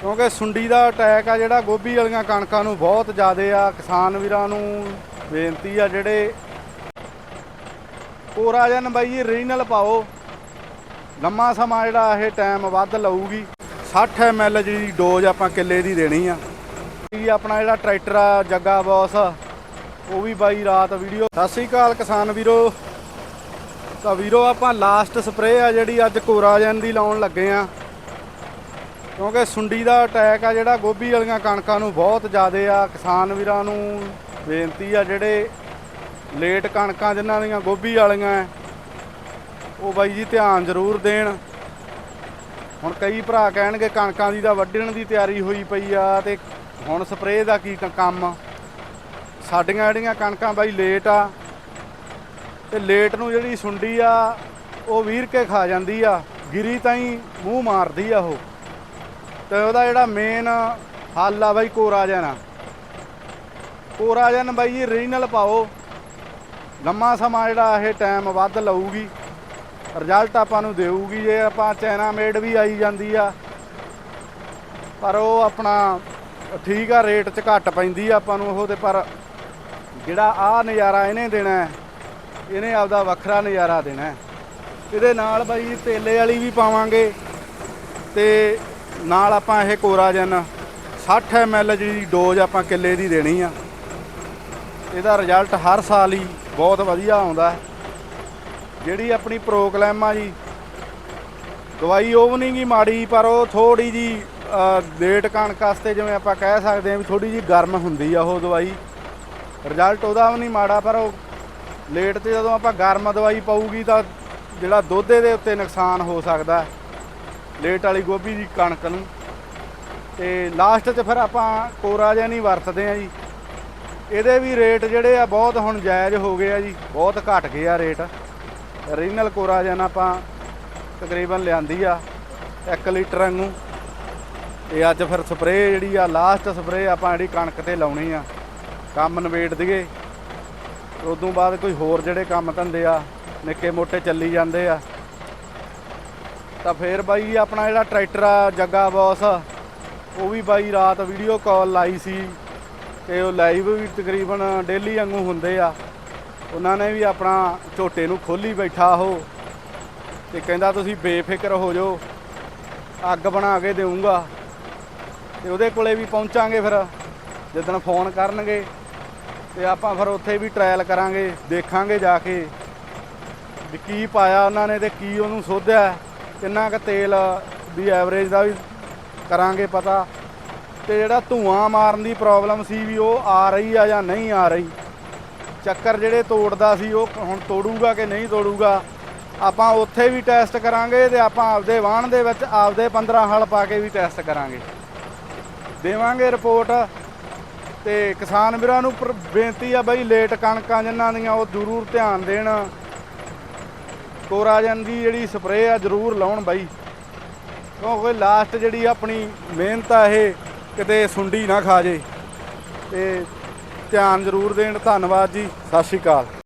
ਕਿਉਂਕਿ ਸੁੰਡੀ ਦਾ ਅਟੈਕ ਆ ਜਿਹੜਾ ਗੋਭੀ ਵਾਲੀਆਂ ਕਣਕਾਂ ਨੂੰ ਬਹੁਤ ਜ਼ਿਆਦੇ ਆ। ਕਿਸਾਨ ਵੀਰਾਂ ਨੂੰ ਬੇਨਤੀ ਆ ਜਿਹੜੇ ਕੋਰਾਜਨ ਬਾਈ ਜੀ ਰੀਜਨਲ ਪਾਓ। ਲੰਮਾ ਸਮਾਂ ਜਿਹੜਾ ਇਹ ਟਾਈਮ ਵੱਧ ਲਊਗੀ। 60 ml ਜਿਹੜੀ ਡੋਜ਼ ਆਪਾਂ ਕਿੱਲੇ ਦੀ ਦੇਣੀ ਆ। ਇਹ ਆਪਣਾ ਜਿਹੜਾ ਟਰੈਕਟਰ ਆ, ਜੱਗਾ ਬੌਸ, ਉਹ ਵੀ ਬਾਈ ਰਾਤ ਵੀਡੀਓ ਸਤਿ ਸ੍ਰੀ ਅਕਾਲ ਕਿਸਾਨ ਵੀਰੋ। ਤਾਂ ਵੀਰੋ ਆਪਾਂ ਲਾਸਟ ਸਪਰੇਅ ਆ ਜਿਹੜੀ ਅੱਜ ਕੋਰਾਜਨ ਦੀ ਲਾਉਣ ਲੱਗੇ ਆ। ਕਿਉਂਕਿ ਸੁੰਡੀ ਦਾ ਅਟੈਕ ਆ ਜਿਹੜਾ ਗੋਭੀ ਵਾਲੀਆਂ ਕਣਕਾਂ ਨੂੰ ਬਹੁਤ ਜ਼ਿਆਦਾ ਆ। ਕਿਸਾਨ ਵੀਰਾਂ ਨੂੰ ਬੇਨਤੀ ਆ ਜਿਹੜੇ ਲੇਟ ਕਣਕਾਂ ਜਿਨ੍ਹਾਂ ਦੀਆਂ ਗੋਭੀ ਵਾਲੀਆਂ ਉਹ ਬਾਈ ਜੀ ਧਿਆਨ ਜ਼ਰੂਰ ਦੇਣ। ਹੁਣ ਕਈ ਭਰਾ ਕਹਿਣਗੇ ਕਣਕਾਂ ਦੀ ਤਾਂ ਵੱਢਣ ਦੀ ਤਿਆਰੀ ਹੋਈ ਪਈ ਆ ਤੇ ਹੁਣ ਸਪਰੇਅ ਦਾ ਕੀ ਕ- ਕੰਮ ਸਾਡੀਆਂ ਜਿਹੜੀਆਂ ਕਣਕਾਂ ਬਾਈ ਲੇਟ ਆ, ਤੇ ਲੇਟ ਨੂੰ ਜਿਹੜੀ ਸੁੰਡੀ ਆ, ਉਹ ਵੀਰ ਕੇ ਖਾ ਜਾਂਦੀ ਆ। ਗਿਰੀ ਤਾਈਂ ਮੂੰਹ ਮਾਰਦੀ ਆ ਉਹ। ਤੇ ਉਹਦਾ ਜਿਹੜਾ ਮੇਨ ਹੱਲ ਆ ਬਾਈ ਕੋਰਾਜਨ। ਕੋਰਾਜਨ ਬਾਈ ਜੀ ਰੀਜਨਲ ਪਾਓ। ਲੰਮਾ ਸਮਾਂ ਜਿਹੜਾ ਇਹ ਟਾਈਮ ਵੱਧ ਲਊਗੀ। ਰਿਜ਼ਲਟ ਆਪਾਂ ਨੂੰ ਦੇਊਗੀ, ਜੇ ਆਪਾਂ ਚਾਈਨਾ ਮੇਡ ਵੀ ਆਈ ਜਾਂਦੀ ਆ। ਪਰ ਉਹ ਆਪਣਾ ਠੀਕ ਆ ਰੇਟ 'ਚ ਘੱਟ ਪੈਂਦੀ ਆ ਆਪਾਂ ਨੂੰ ਉਹ ਤੇ, ਪਰ ਜਿਹੜਾ ਆ ਨਜ਼ਾਰਾ ਇਹਨੇ ਦੇਣਾ ਇਹਨੇ ਆਪਦਾ ਵੱਖਰਾ ਨਜ਼ਾਰਾ ਦੇਣਾ ਇਹਦੇ ਨਾਲ ਬਾਈ ਤੇਲੇ ਵਾਲੀ ਵੀ ਪਾਵਾਂਗੇ। ਤੇ ਨਾਲ ਆਪਾਂ ਇਹ ਕੋਰਾਜਨ 60 ml ਜਿਹੜੀ ਡੋਜ਼ ਆਪਾਂ ਕਿੱਲੇ ਦੀ ਦੇਣੀ ਆ। ਇਹਦਾ ਰਿਜ਼ਲਟ ਹਰ ਸਾਲ ਹੀ ਬਹੁਤ ਵਧੀਆ ਆਉਂਦਾ ਜਿਹੜੀ ਆਪਣੀ ਪ੍ਰੋਗਰਾਮ ਆ ਜੀ, ਦਵਾਈ ਉਹ ਵੀ ਨਹੀਂ ਗੀ ਮਾੜੀ, ਪਰ ਉਹ ਥੋੜੀ ਜੀ ਲੇਟ ਕਣਕ ਵਾਸਤੇ ਜਿਵੇਂ ਆਪਾਂ ਕਹਿ ਸਕਦੇ ਹਾਂ ਵੀ ਥੋੜੀ ਜੀ ਗਰਮ ਹੁੰਦੀ ਆ ਉਹ ਦਵਾਈ। ਰਿਜ਼ਲਟ ਉਹਦਾ ਵੀ ਨਹੀਂ ਮਾੜਾ, ਪਰ ਉਹ ਲੇਟ ਤੇ ਜਦੋਂ ਆਪਾਂ ਗਰਮ ਦਵਾਈ ਪਾਊਗੀ ਤਾਂ ਜਿਹੜਾ ਦੋਧੇ ਦੇ ਉੱਤੇ ਨੁਕਸਾਨ ਹੋ ਸਕਦਾ ਹੈ। ਲੇਟ ਵਾਲੀ ਗੋਭੀ ਦੀ ਕਣਕ ਨੂੰ। ਤੇ ਲਾਸਟ 'ਚ ਫਿਰ ਆਪਾਂ ਕੋਰਾਜਨ ਹੀ ਵਰਤਦੇ ਆ ਜੀ। ਇਹਦੇ ਵੀ ਰੇਟ ਜਿਹੜੇ ਆ ਬਹੁਤ ਹੁਣ ਜਾਇਜ਼ ਹੋ ਗਏ ਆ ਜੀ। ਬਹੁਤ ਘਟ ਗਏ ਆ ਰੇਟ। ਰੀਜਨਲ ਕੋਰਾਜਨ ਆਪਾਂ ਤਕਰੀਬਨ ਲਿਆਂਦੀ ਆ 1 ਲੀਟਰ ਵਾਂਗੂ। ਤੇ ਅੱਜ ਫਿਰ ਸਪਰੇਅ ਜਿਹੜੀ ਆ ਲਾਸਟ ਸਪਰੇਅ ਆਪਾਂ ਜਿਹੜੀ ਕਣਕ ਤੇ ਲਾਉਣੀ ਆ, ਕੰਮ ਨਵੇੜ ਦਈਏ। ਉਦੋਂ ਬਾਅਦ ਕੋਈ ਹੋਰ ਜਿਹੜੇ ਕੰਮ ਧੰਦੇ ਆ, ਨਿੱਕੇ ਮੋਟੇ ਚੱਲੀ ਜਾਂਦੇ ਆ। ਤਾਂ ਫੇਰ ਬਾਈ ਆਪਣਾ ਜਿਹੜਾ ਟਰੈਕਟਰ ਆ, ਜੱਗਾ ਬੌਸ, ਉਹ ਵੀ ਬਾਈ ਰਾਤ ਵੀਡੀਓ ਕਾਲ ਲਾਈ ਸੀ ਤੇ ਉਹ ਲਾਈਵ ਵੀ ਤਕਰੀਬਨ ਡੇਲੀ ਵਾਂਗੂ ਹੁੰਦੇ ਆ। ਉਹਨਾਂ ਨੇ ਵੀ ਆਪਣਾ ਝੋਟੇ ਨੂੰ ਖੋਲੀ ਬੈਠਾ ਉਹ ਤੇ ਕਹਿੰਦਾ ਤੁਸੀਂ ਬੇਫਿਕਰ ਹੋ ਜਾਓ, ਅੱਗ ਬਣਾ ਕੇ ਦੇਵਾਂਗਾ ਤੇ ਉਹਦੇ ਕੋਲੇ ਵੀ ਪਹੁੰਚਾਂਗੇ ਫਿਰ, ਜਿੱਦਣ ਫੋਨ ਕਰਨਗੇ ਤੇ ਆਪਾਂ ਫਿਰ ਉੱਥੇ ਵੀ ਟਰਾਇਲ ਕਰਾਂਗੇ, ਦੇਖਾਂਗੇ ਜਾ ਕੇ ਵੀ ਕੀ ਪਾਇਆ ਉਹਨਾਂ ਨੇ ਤੇ ਕੀ ਉਹਨੂੰ ਸੋਧਿਆ। ਕਿੰਨਾ ਕੁ ਤੇਲ ਦੀ ਐਵਰੇਜ ਦਾ ਵੀ ਕਰਾਂਗੇ ਪਤਾ। ਤੇ ਜਿਹੜਾ ਧੂਆਂ ਮਾਰਨ ਦੀ ਪ੍ਰੋਬਲਮ ਸੀ ਵੀ ਉਹ ਆ ਰਹੀ ਆ ਜਾਂ ਨਹੀਂ ਆ ਰਹੀ। ਚੱਕਰ ਜਿਹੜੇ ਤੋੜਦਾ ਸੀ ਉਹ ਹੁਣ ਤੋੜੂਗਾ ਕਿ ਨਹੀਂ ਤੋੜੂਗਾ। ਆਪਾਂ ਉੱਥੇ ਵੀ ਟੈਸਟ ਕਰਾਂਗੇ ਤੇ ਆਪਾਂ ਆਪਦੇ ਵਾਹਣ ਦੇ ਵਿੱਚ ਆਪਦੇ 15 ਹਲ ਪਾ ਕੇ ਵੀ ਟੈਸਟ ਕਰਾਂਗੇ। ਦੇਵਾਂਗੇ ਰਿਪੋਰਟ ਤੇ ਕਿਸਾਨ ਵੀਰਾਂ ਨੂੰ ਪਰ- ਬੇਨਤੀ ਆ ਬਈ ਲੇਟ ਕਣਕਾਂ ਜਿਨ੍ਹਾਂ ਦੀਆਂ ਉਹ ਜ਼ਰੂਰ ਧਿਆਨ ਦੇਣ। ਕੋਰਾਜਨ ਦੀ ਜਿਹੜੀ ਸਪਰੇਅ ਆ ਜ਼ਰੂਰ ਲਾਉਣ ਬਾਈ। ਕਿਉਂਕਿ ਲਾਸਟ ਜਿਹੜੀ ਆਪਣੀ ਮਿਹਨਤ ਆ ਇਹ ਕਿਤੇ ਸੁੰਡੀ ਨਾ ਖਾ ਜੇ। ਤੇ ਧਿਆਨ ਜ਼ਰੂਰ ਦੇਣ, ਧੰਨਵਾਦ ਜੀ, ਸਤਿ ਸ਼੍ਰੀ ਅਕਾਲ।